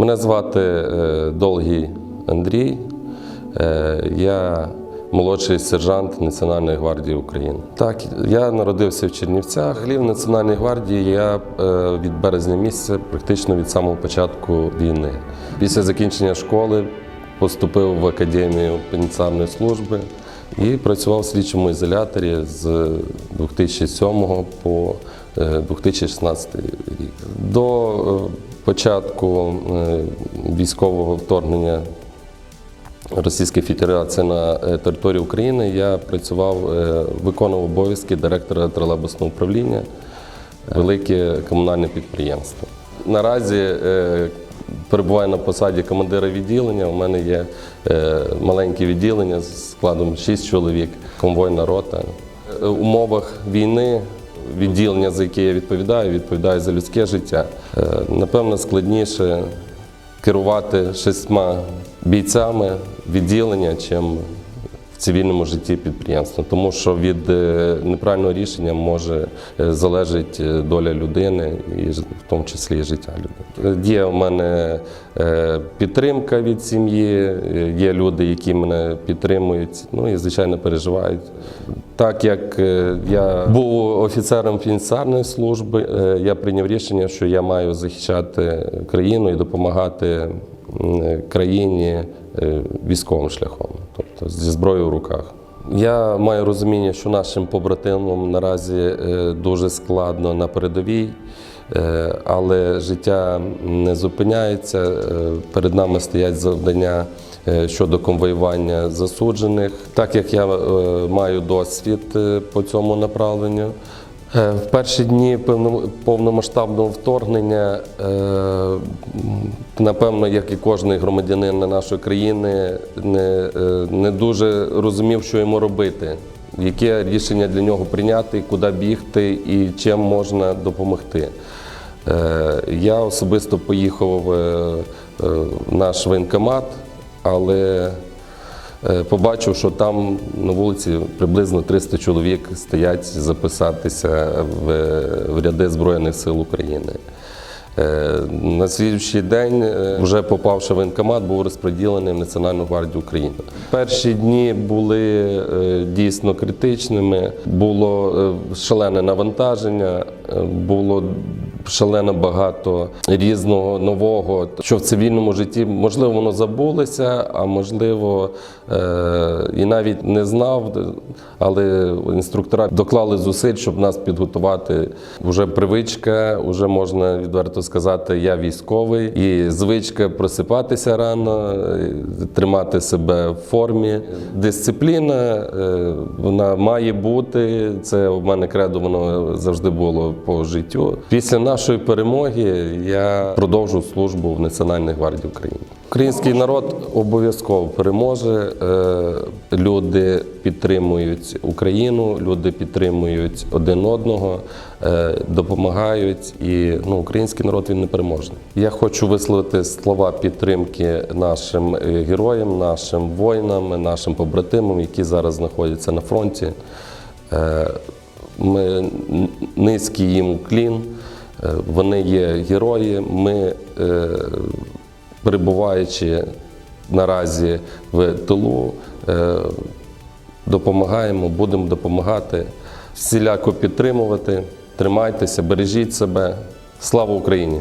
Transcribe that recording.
Мене звати е, Долгий Андрій. Е, Я молодший сержант Національної гвардії України. Так, я народився в Чернівцях. Взагалі в Національній гвардії я е, від березня місяця, практично від самого початку війни. Після закінчення школи поступив в академію пенітенціарної служби і працював в слідчому ізоляторі з 2007 по е, 2016 рік. До е, початку е, військового вторгнення Російської Федерації на е, території України я працював, е, виконував обов'язки директора тролейбусного управління, велике комунальне підприємство. Наразі е, перебуваю на посаді командира відділення. У мене є е, маленьке відділення з складом 6 чоловік, конвойна рота. Е, В умовах війни відділення, за яке я відповідаю, відповідаю за людське життя. Е, Напевно, складніше керувати шістьма бійцями відділення, чим цивільному житті підприємства, тому що від е, неправильного рішення може е, залежить е, доля людини, і в тому числі і життя людини. Є у мене підтримка від сім'ї, є люди, які мене підтримують, ну і звичайно переживають. Так як я був офіцером пенітенціарної служби, я прийняв рішення, що я маю захищати країну і допомагати країні військовим шляхом, тобто зі зброєю в руках. Я маю розуміння, що нашим побратимам наразі е, дуже складно на передовій, е, але життя не зупиняється. Е, Перед нами стоять завдання щодо конвоювання засуджених. Так як я маю досвід по цьому направленню. Е, В перші дні повномасштабного вторгнення, е, напевно, як і кожен громадянин нашої країни, не, е, не дуже розумів, що йому робити, яке рішення для нього прийняти, куди бігти і чим можна допомогти. Я особисто поїхав в наш воєнкомат, але Побачив, що там на вулиці приблизно 300 чоловік стоять записатися в, ряди Збройних сил України. Е, На слідчий день, е, вже попавши в воєнкомат, був розподілений в Національну гвардію України. Перші дні були е, дійсно критичними, було е, шалене навантаження, е, було шалено багато різного нового, що в цивільному житті можливо воно забулося, а можливо е, і навіть не знав, але інструктора доклали зусиль, щоб нас підготувати. Вже привичка, вже можна відверто сказати, я військовий, і звичка просипатися рано, е, тримати себе в формі. Дисципліна е, вона має бути. Це в мене кредо воно завжди було по життю. Після нашої перемоги я продовжу службу в Національній гвардії України. Український народ обов'язково переможе. Е, Люди підтримують Україну, люди підтримують один одного, е, допомагають. І ну, український народ він не переможний. Я хочу висловити слова підтримки нашим е, героям, нашим воїнам, нашим побратимам, які зараз знаходяться на фронті. Ми низький їм уклін. Е, Вони є герої. Ми, е, перебуваючи наразі в тилу, е, допомагаємо, будемо допомагати, всіляко підтримувати. Тримайтеся, бережіть себе. Слава Україні!